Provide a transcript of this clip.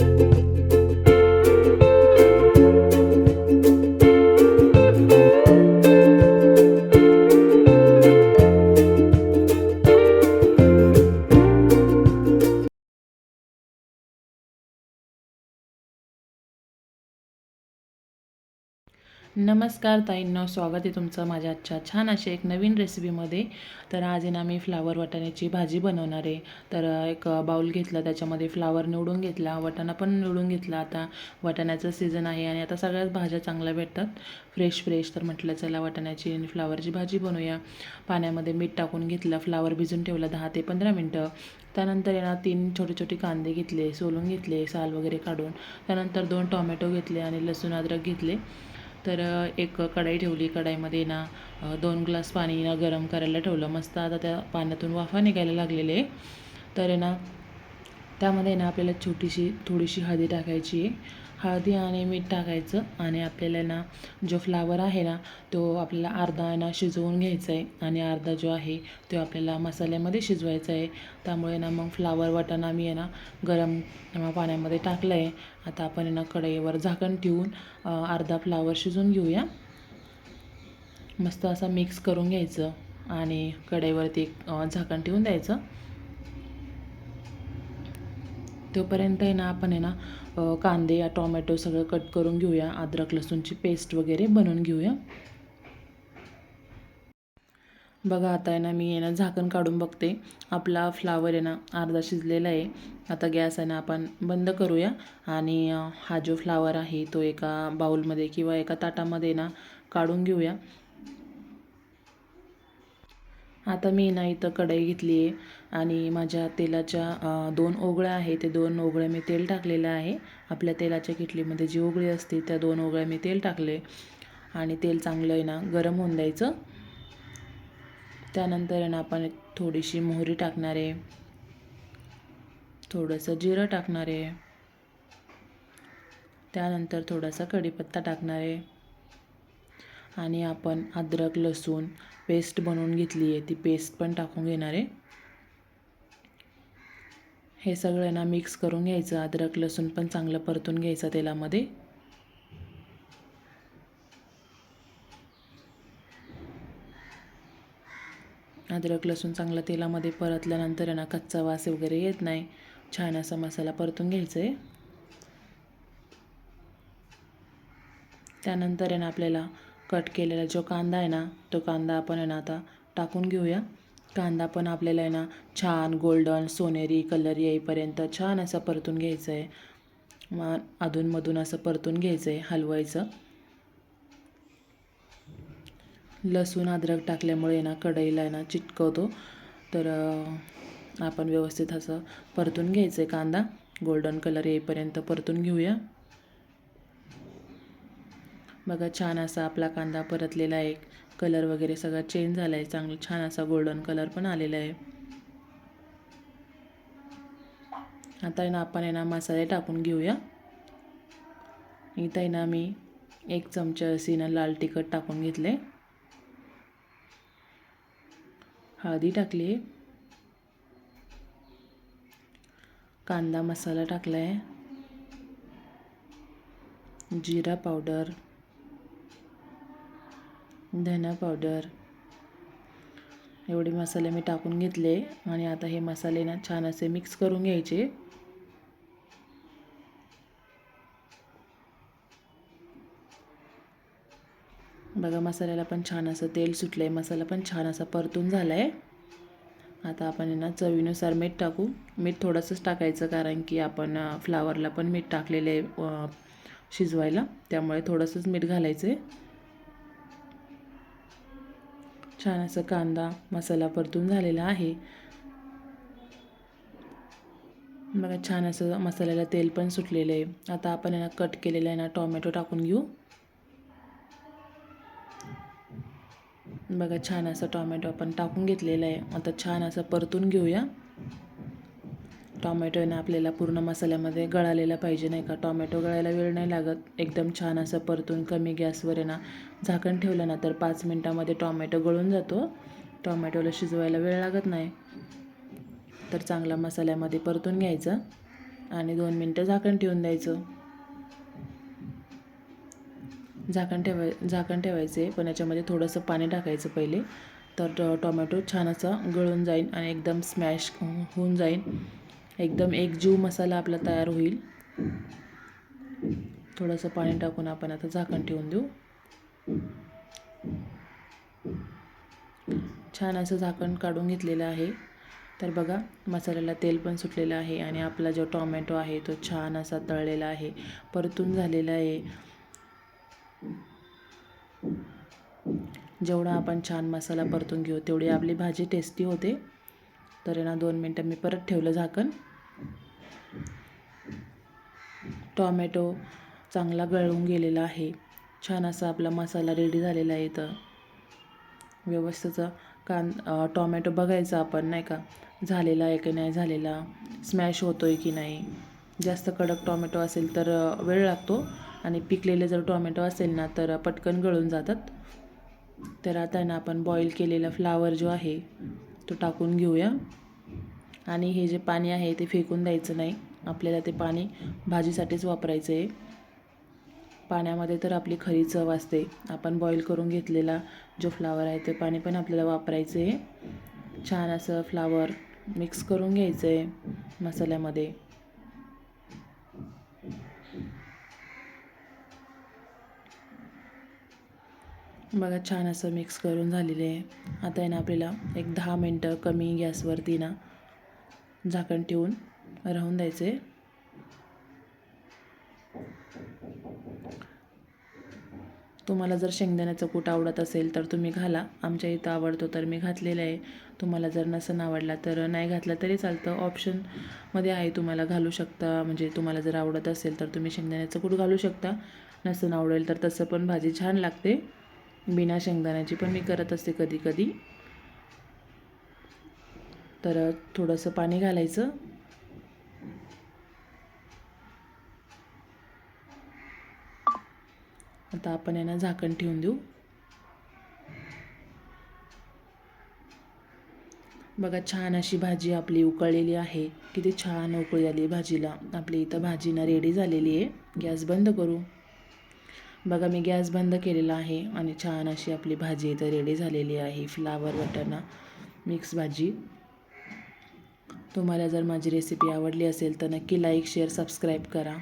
Thank you. नमस्कार ताईंनो स्वागत आहे तुमचं माझ्या आजच्या छान अशी एक नवीन रेसिपीमध्ये तर आज आहे ना मी फ्लावर वाटाण्याची भाजी बनवणार आहे. तर एक बाऊल घेतला त्याच्यामध्ये फ्लावर निवडून घेतला वाटाणा पण निवडून घेतला. आता वाटाण्याचा सीझन आहे आणि आता सगळ्याच भाज्या चांगल्या भेटतात. फ्रेश फ्रेश तर म्हटलं चला वाटाण्याची आणि फ्लावरची भाजी बनवूया. पाण्यामध्ये मीठ टाकून घेतलं फ्लावर भिजून ठेवलं दहा ते पंधरा मिनटं. त्यानंतर आहे ना तीन छोटे छोटे कांदे घेतले सोलून घेतले साल वगैरे काढून. त्यानंतर दोन टॉमॅटो घेतले आणि लसूण अद्रक घेतले. तर एक कढाई ठेवली. कढाईमध्ये ना दोन ग्लास पाणी ना गरम करायला ठेवलं. मस्त आता त्या पाण्यातून वाफा निघायला लागलेले. तर ना त्यामध्ये ना आपल्याला छोटीशी थोडीशी हळदी टाकायची. आहे हळदी आणि मीठ टाकायचं आणि आपल्याला ना जो फ्लावर आहे ना तो आपल्याला अर्धा ना शिजवून घ्यायचा आहे. आणि अर्धा जो आहे तो आपल्याला मसाल्यामध्ये शिजवायचा आहे. त्यामुळे ना मग फ्लावर वाटाणा मी आहे ना गरम पाण्यामध्ये टाकलं आहे आता आपण ना कढईवर झाकण ठेवून अर्धा फ्लावर शिजवून घेऊया. मस्त असं मिक्स करून घ्यायचं आणि कढईवरती एक झाकण ठेवून द्यायचं. तोपर्यंत आहे ना आपण आहे ना कांदे या टोमॅटो सगळं कट करून घेऊया. अद्रक लसूणची पेस्ट वगैरे बनवून घेऊया. बघा आता आहे ना मी आहे ना झाकण काढून बघते. आपला फ्लावर आहे ना अर्धा शिजलेला आहे. आता गॅस आहे ना आपण बंद करूया. आणि हा जो फ्लावर आहे तो एका बाउलमध्ये किंवा एका ताटामध्ये ना काढून घेऊया. आता मी ना इथं कढई घेतली आहे आणि माझ्या तेलाच्या दोन ओगळ्या आहे ते दोन ओगळ्या मी तेल टाकलेलं आहे. आपल्या तेलाच्या किटलीमध्ये जी ओगळी असते त्या दोन ओगळ्या मी तेल टाकले आणि तेल चांगलं आहे ना गरम होऊन द्यायचं. त्यानंतर आहे ना आपण थोडीशी मोहरी टाकणार आहे. थोडंसं जिरं टाकणार आहे. त्यानंतर थोडासा कढीपत्ता टाकणार आहे. आणि आपण अद्रक लसूण पेस्ट बनवून घेतली आहे. ती पेस्ट पण टाकून घेणार आहे. हे सगळं ना मिक्स करून घ्यायचं. अद्रक लसूण पण चांगलं परतून घ्यायचं तेलामध्ये. अद्रक लसूण चांगलं तेलामध्ये परतल्यानंतर आहे ना कच्चा वास वगैरे येत नाही. छान असा मसाला परतून घ्यायचा आहे. त्यानंतर आहे ना आपल्याला कट केलेला जो कांदा आहे ना तो कांदा आपण आहे ना आता टाकून घेऊया. कांदा पण आपल्याला आहे ना छान गोल्डन सोनेरी कलर येईपर्यंत छान असं परतून घ्यायचं आहे मग अधूनमधून असं परतून घ्यायचं आहे हलवायचं. लसूण अद्रक टाकल्यामुळे ना कढईला आहे ना चिटकवतो. तर आपण व्यवस्थित असं परतून घ्यायचं आहे कांदा. गोल्डन कलर येईपर्यंत परतून घेऊया. बघा छान असा आपला कांदा परतलेला आहे. कलर वगैरे सगळा चेंज झाला आहे चांगलं छान असा गोल्डन कलर पण आलेला आहे. आता आहे ना आपण आहे ना मसाले टाकून घेऊया. इथं आहे ना मी एक चमचा अशी ना लाल तिखट टाकून घेतले हळदी टाकली कांदा मसाला टाकला आहे जिरा पावडर. धना पावडर एवढे मसाले मी टाकून घेतले आणि आता हे मसाले ना छान असे मिक्स करून घ्यायचे. बघा मसाल्याला पण छान असं तेल सुटलं आहे मसाला पण छान असा परतून झाला आहे आता आपण आहे ना चवीनुसार मीठ टाकू. मीठ थोडंसंच टाकायचं कारण की आपण फ्लावरला पण मीठ टाकलेलं आहे शिजवायला. त्यामुळे थोडंसंच मीठ घालायचं आहे छान असं कांदा मसाला परतून झालेला आहे. बघा छान असं मसाल्याला तेल पण सुटलेलं आहे. आता आपण यांना ना कट केलेला आहे ना टॉमॅटो टाकून घेऊ. बघा छान असं टॉमॅटो आपण टाकून घेतलेलं आहे. आता छान असं परतून घेऊया. टॉमॅटो आहे ना आपल्याला पूर्ण मसाल्यामध्ये गळालेला पाहिजे नाही का? टॉमॅटो गळायला वेळ नाही लागत. एकदम छान असं परतून कमी गॅसवर आहे ना झाकण ठेवलं ना तर पाच मिनटामध्ये टॉमॅटो गळून जातो. टॉमॅटोला शिजवायला वेळ लागत नाही. तर चांगला मसाल्यामध्ये परतून घ्यायचं आणि दोन मिनटं झाकण ठेवून द्यायचं. झाकण ठेवाय झाकण ठेवायचे पण याच्यामध्ये थोडंसं पाणी टाकायचं पहिले. तर टॉमॅटो टोमॅटो छान असं गळून जाईल आणि एकदम स्मॅश होऊन जाईल एकदम एकजीव मसाला आपला तयार होईल. थोडंसं पाणी टाकून आपण आता झाकण ठेवून देऊ. छान असं झाकण काढून घेतलेलं आहे. तर बघा मसाल्याला तेल पण सुटलेलं आहे आणि आपला जो टॉमॅटो आहे तो छान असा तळलेला आहे. परतून झालेला आहे. जेवढा आपण छान मसाला परतून घेऊ तेवढी आपली भाजी टेस्टी होते. तर आहे ना दोन मिनटं मी परत ठेवलं झाकण. टॉमॅटो चांगला गळून गेलेला आहे. छान असा आपला मसाला रेडी झालेला आहे इथं. व्यवस्थित कान टॉमॅटो बघायचा आपण नाही का? झालेला आहे की नाही झालेला? स्मॅश होतो आहे की नाही? जास्त कडक टॉमॅटो असेल तर वेळ लागतो. आणि पिकलेले जर टॉमॅटो असेल ना तर पटकन गळून जातात. तर आता आहे ना आपण बॉईल केलेला फ्लावर जो आहे तो टाकून घेऊया. आणि हे जे पाणी आहे ते फेकून द्यायचं नाही. आपल्याला ते पाणी भाजीसाठीच वापरायचं आहे. पाण्यामध्ये तर आपली खरी चव असते. आपण बॉईल करून घेतलेला जो फ्लावर आहे ते पाणी पण आपल्याला वापरायचं आहे. छान असं फ्लावर मिक्स करून घ्यायचं आहे मसाल्यामध्ये. बघा छान असं मिक्स करून झालेलं आहे. आता आहे ना आपल्याला एक दहा मिनटं कमी गॅसवरती ना झाकण ठेवून राहून द्यायचे तुम्हाला जर शेंगदाण्याचं कूट आवडत असेल तर तुम्ही घाला. आमच्या इथं आवडतो तर मी घातलेलं आहे. तुम्हाला जर नसन आवडला तर नाही घातला तरी चालतं. ऑप्शनमध्ये आहे तुम्हाला घालू शकता. म्हणजे तुम्हाला जर आवडत असेल तर तुम्ही शेंगदाण्याचं कूट घालू शकता. नसन आवडेल तर तसं पण भाजी छान लागते. बिना शेंगदाण्याची पण मी करत असते कधी कधी तर थोडंसं पाणी घालायचं. आता आपण यांना झाकण ठेवून देऊ. बघा छान अशी भाजी आपली उकळलेली आहे. किती छान उकळी आली भाजीला. आपली इथं भाजी ना रेडी झालेली आहे. गॅस बंद करू. बघा मी गॅस बंद केलेला आहे आणि छान अशी आपली भाजी इथं रेडी झालेली आहे. फ्लावर वाटाणा मिक्स भाजी. तुम्हाला जर माझी रेसिपी आवडली असेल तर नक्की लाईक शेअर सबस्क्राईब करा.